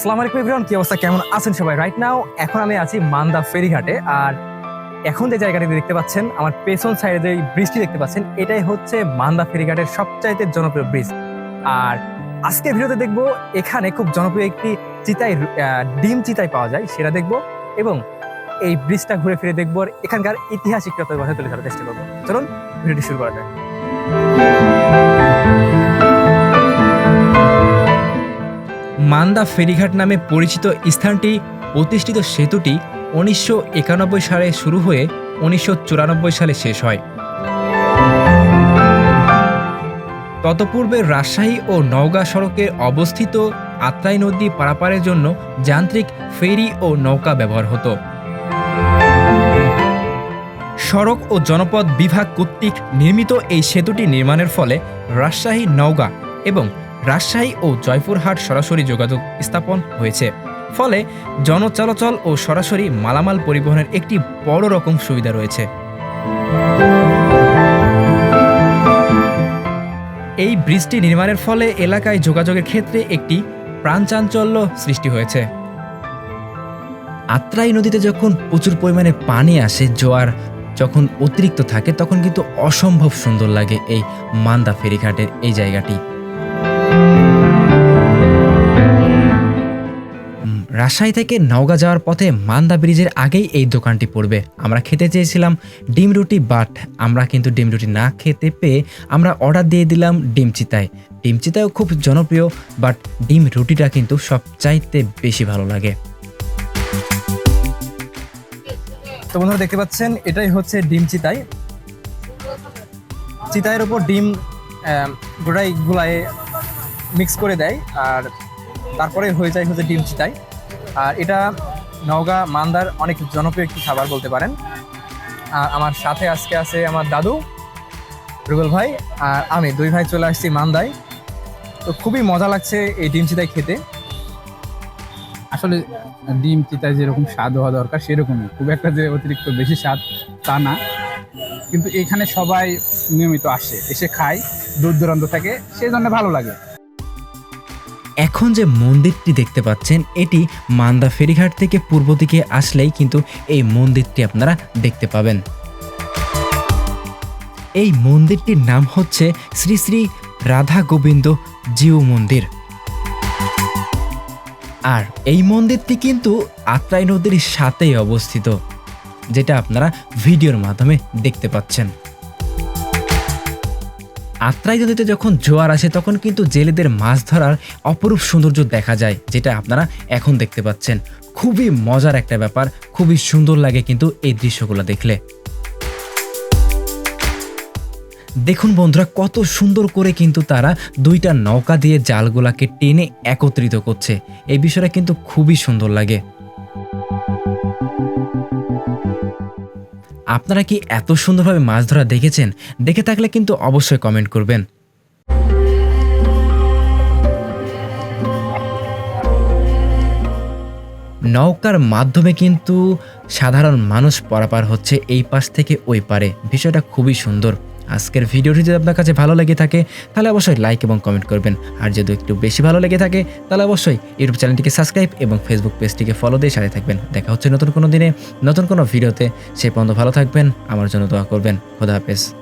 আসসালামু আলাইকুম এভরিওয়ান কি অবস্থা? কেমন আছেন সবাই? রাইট নাও এখন আমি আছি মান্দা ফেরিঘাটে। আর এখন যে জায়গাটি দেখতে পাচ্ছেন, আমার পেছন সাইডে যে ব্রিজটি দেখতে পাচ্ছেন, এটাই হচ্ছে মান্দা ফেরিঘাটের সবচাইতে জনপ্রিয় ব্রিজ আর আজকে ভিডিওতে দেখব, এখানে খুব জনপ্রিয় একটি চিতাই ডিম চিতাই পাওয়া যায়, সেটা দেখব এবং এই ব্রিজটা ঘুরে ফিরে দেখব, এখানকার ইতিহাসিক কথা কথা তুলে ধরার চেষ্টা করব। চলুন, ভিডিওটি শুরু করা যাক। মান্দা ফেরিঘাট নামে পরিচিত স্থানটি প্রতিষ্ঠিত সেতুটি উনিশশো একানব্বই সালে শুরু হয়ে উনিশশো চুরানব্বই সালে শেষ হয়। ততপূর্বে রাজশাহী ও নওগাঁ সড়কে অবস্থিত আত্রাই নদী পারাপারের জন্য যান্ত্রিক ফেরি ও নৌকা ব্যবহার হতো। সড়ক ও জনপদ বিভাগ কর্তৃক নির্মিত এই সেতুটি নির্মাণের ফলে রাজশাহী, নওগাঁ এবং রাজশাহী ও জয়পুরহাট সরাসরি যোগাযোগ স্থাপন হয়েছে। ফলে জনচলাচল ও সরাসরি মালামাল পরিবহনের একটি বড় রকম সুবিধা রয়েছে। এই ব্রিজটি নির্মাণের ফলে এলাকায় যোগাযোগের ক্ষেত্রে একটি প্রাণচাঞ্চল্য সৃষ্টি হয়েছে। আত্রাই নদীতে যখন প্রচুর পরিমাণে পানি আসে, জোয়ার যখন অতিরিক্ত থাকে, তখন কিন্তু অসম্ভব সুন্দর লাগে এই মান্দা ফেরিঘাটের এই জায়গাটি। রাজশাহী থেকে নওগাঁ যাওয়ার পথে মান্দা ব্রিজের আগেই এই দোকানটি পড়বে। আমরা খেতে চেয়েছিলাম ডিম রুটি, বাট আমরা কিন্তু ডিম রুটি না খেতে পেয়ে আমরা অর্ডার দিয়ে দিলাম ডিম চিতায়। ডিম চিতায়ও খুব জনপ্রিয়, বাট ডিম রুটিটা কিন্তু সবচাইতে বেশি ভালো লাগে। তো বন্ধুরা দেখতে পাচ্ছেন, এটাই হচ্ছে ডিম চিতাই চিতাইয়ের উপর ডিম গোড়াই গুলায় মিক্স করে দেয়, আর তারপরে হয়ে যায় হচ্ছে ডিম চিতাই আর এটা নওগাঁ, মান্দার অনেক জনপ্রিয় একটি খাবার বলতে পারেন। আর আমার সাথে আজকে আছে আমার দাদু, রুবেল ভাই, আর আমি দুই ভাই চলে আসছি মান্দায়। তো খুবই মজা লাগছে এই ডিম চিতাই খেতে। আসলে ডিম চিতায় যেরকম স্বাদ হওয়া দরকার, সেরকমই। খুব একটা যে অতিরিক্ত বেশি স্বাদ তা না। কিন্তু এখানে সবাই নিয়মিত আসে, এসে খায় দূর দূরান্ত থেকে সেই জন্য ভালো লাগে। এখন যে মন্দিরটি দেখতে পাচ্ছেন, এটি মান্দা ফেরিঘাট থেকে পূর্ব দিকে আসলেই কিন্তু এই মন্দিরটি আপনারা দেখতে পাবেন। এই মন্দিরটির নাম হচ্ছে শ্রী শ্রী রাধা গোবিন্দ জিউ মন্দির। আর এই মন্দিরটি কিন্তু আত্রাই নদীর সাথেই অবস্থিত, যেটা আপনারা ভিডিওর মাধ্যমে দেখতে পাচ্ছেন। আত্রাই নদীতে যখন জোয়ার আসে, তখন কিন্তু জেলেদের মাছ ধরার অপরূপ সৌন্দর্য দেখা যায়, যেটা আপনারা এখন দেখতে পাচ্ছেন। খুবই মজার একটা ব্যাপার, খুবই সুন্দর লাগে কিন্তু এই দৃশ্যগুলো দেখলে। দেখুন বন্ধুরা, কত সুন্দর করে কিন্তু তারা দুইটা নৌকা দিয়ে জালগুলাকে টেনে একত্রিত করছে। এই বিষয়টা কিন্তু খুবই সুন্দর লাগে। আপনারা কি এত সুন্দরভাবে মাছ ধরা দেখেছেন? দেখে থাকলে কিন্তু অবশ্যই কমেন্ট করবেন। নৌকার মাধ্যমে কিন্তু সাধারণ মানুষ পারাপার হচ্ছে এই পাশ থেকে ওই পারে। বিষয়টা খুবই সুন্দর। আজকের ভিডিওটি যদি আপনার কাছে ভালো লেগে থাকে, তাহলে অবশ্যই লাইক এবং কমেন্ট করবেন। আর যদি একটু বেশি ভালো লেগে থাকে, তাহলে অবশ্যই ইউটিউব চ্যানেলটিকে সাবস্ক্রাইব এবং ফেসবুক পেজটিকে ফলো দিয়ে সাথে থাকবেন। দেখা হচ্ছে নতুন কোনো দিনে, নতুন কোনো ভিডিওতে। সে পর্যন্ত ভালো থাকবেন, আমার জন্য দোয়া করবেন। খোদা হাফেজ।